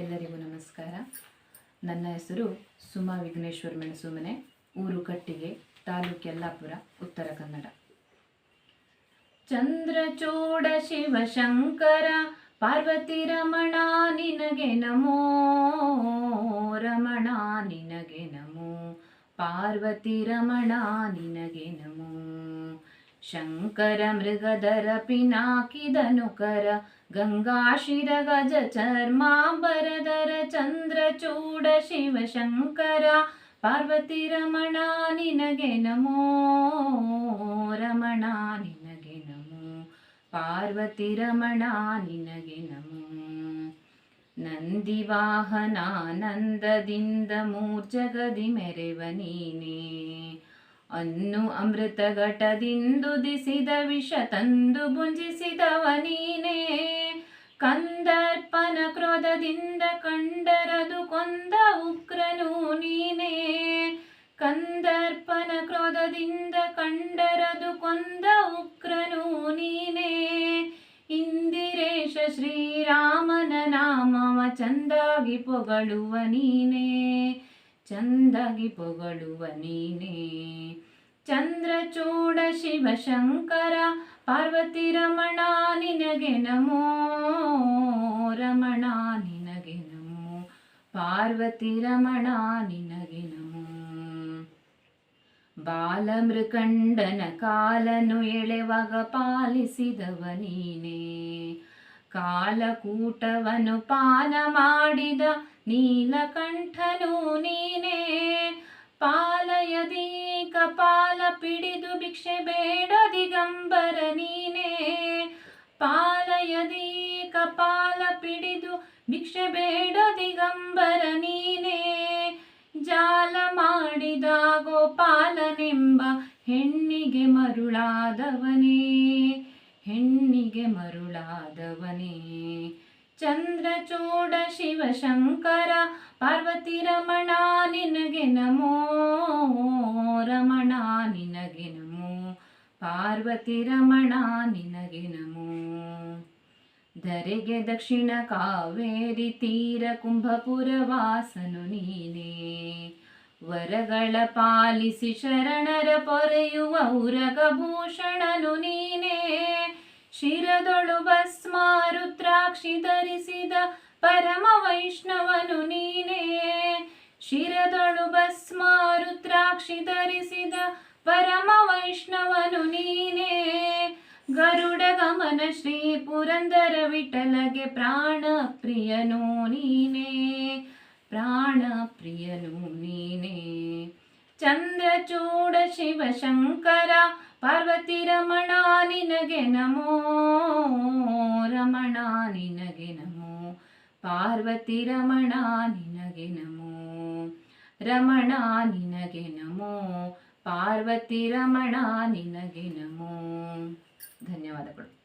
ಎಲ್ಲರಿಗೂ ನಮಸ್ಕಾರ. ನನ್ನ ಹೆಸರು ಸುಮಾ ವಿಘ್ನೇಶ್ವರ್ ಮೆಣಸುಮನೆ, ಊರು ಕಟ್ಟಿಗೆ, ತಾಲೂಕು ಯಲ್ಲಾಪುರ, ಉತ್ತರ ಕನ್ನಡ. ಚಂದ್ರಚೂಡ ಶಿವಶಂಕರ ಪಾರ್ವತಿ ರಮಣ ನಿನಗೆ ನಮೋ, ರಮಣ ನಿನಗೆ ನಮೋ, ಪಾರ್ವತಿ ರಮಣ ನಿನಗೆ ನಮೋ. ಶಂಕರ ಮೃಗಧರ ಪಿನಾಕಿದನು गङ्गाशिरगजर्मा बरदर चन्द्रचूडशिवशङ्कर पार्वतिरमणा निनगे नमो रमणा निनगे नमो पार्वतिरमणा निनगे नमो। नन्दिवाहनानन्ददिन्दमूर्जगदि मेरेवने ಅನ್ನು ಅಮೃತ ಘಟದಿಂದುದಿಸಿದ ವಿಷ ತಂದು ಭುಂಜಿಸಿದವ ನೀನೇ. ಕಂದರ್ಪನ ಕ್ರೋಧದಿಂದ ಕಂಡರದು ಕೊಂದ ಉಗ್ರನು ನೀನೇ. ಕಂದರ್ಪನ ಕ್ರೋಧದಿಂದ ಕಂಡರದು ಕೊಂದ ಉಗ್ರನು ನೀನೇ. ಇಂದಿರೇಶ ಶ್ರೀರಾಮನ ನಾಮವ ಚಂದಾಗಿ ಪೊಗಳುವ ನೀನೇ. ಚಂದಾಗಿ ಪೊಗಳುವ ನೀನೇ. ಚಂದ್ರಚೂಡ ಶಿವಶಂಕರ ಪಾರ್ವತಿ ರಮಣ ನಿನಗೆ ನಮೋ. ರಮಣ ನಿನಗೆ ನಮೋ. ಪಾರ್ವತಿ ರಮಣ ನಿನಗೆ ನಮೋ. ಬಾಲಮೃಕಂಡನ ಕಾಲನು ಎಳೆವಾಗ ಪಾಲಿಸಿದವ ನೀನೇ. ಕಾಲಕೂಟವನ್ನು ಪಾನ ಮಾಡಿದ ನೀಲಕಂಠನು ನೀನೇ. ಪಾಲಯದಿ ಕಪಾಲ ಪಿಡಿದು ಭಿಕ್ಷೆ ಬೇಡ ದಿಗಂಬರ ನೀನೇ. ಪಾಲಯದಿ ಕಪಾಲ ಪಿಡಿದು ಭಿಕ್ಷೆ ಬೇಡ ದಿಗಂಬರ ನೀನೇ. ಜಾಲ ಮಾಡಿದ ಗೋಪಾಲನೆಂಬ ಹೆಣ್ಣಿಗೆ ಮರುಳಾದವನೇ. ಹೆಣ್ಣಿಗೆ ಮರುಳಾದವನೇ. ಚಂದ್ರಚೂಡ ಶಿವಶಂಕರ, ಪಾರ್ವತಿ ರಮಣ, ನಿನಗೆ ನಮೋ, ರಮಣ, ನಿನಗೆ ನಮೋ, ಪಾರ್ವತಿ ರಮಣ, ನಿನಗೆ ನಮೋ. ಧರೆಗೆ ದಕ್ಷಿಣ ಕಾವೇರಿ ತೀರ ಕುಂಭಪುರ ವಾಸನು ನೀನೇ. ವರಗಳ ಪಾಲಿಸಿ ಶರಣರ ಪೊರೆಯುವ ಉರಗಭೂಷಣನು ನೀನೇ. ಶಿರದೊಳು ಭಸ್ಮ ರುದ್ರಾಕ್ಷಿ ಧರಿಸಿದ ಪರಮ ವೈಷ್ಣವನು ನೀನೇ. ಶಿರದೊಳು ಭಸ್ಮ ರುದ್ರಾಕ್ಷಿ ಧರಿಸಿದ ಪರಮ ವೈಷ್ಣವನು ನೀನೇ. ಗರುಡ ಗಮನ ಶ್ರೀ ಪುರಂದರ ವಿಠಲಗೆ ಪ್ರಾಣ ಪ್ರಿಯನು ನೀನೇ. ಪ್ರಾಣ ಪ್ರಿಯನು ನೀನೇ. ಚಂದ್ರಚೂಡ ಶಿವಶಂಕರ ಪಾರ್ವತಿ ರಮಣ ನಿನಗೆ ನಮೋ, ರಮಣ ನಿನಗೆ ನಮೋ, ಪಾರ್ವತಿ ರಮಣ ನಿನಗೆ ನಮೋ, ರಮಣ ನಿನಗೆ ನಮೋ, ಪಾರ್ವತಿ ರಮಣ ನಿನಗೆ ನಮೋ. ಧನ್ಯವಾದಗಳು.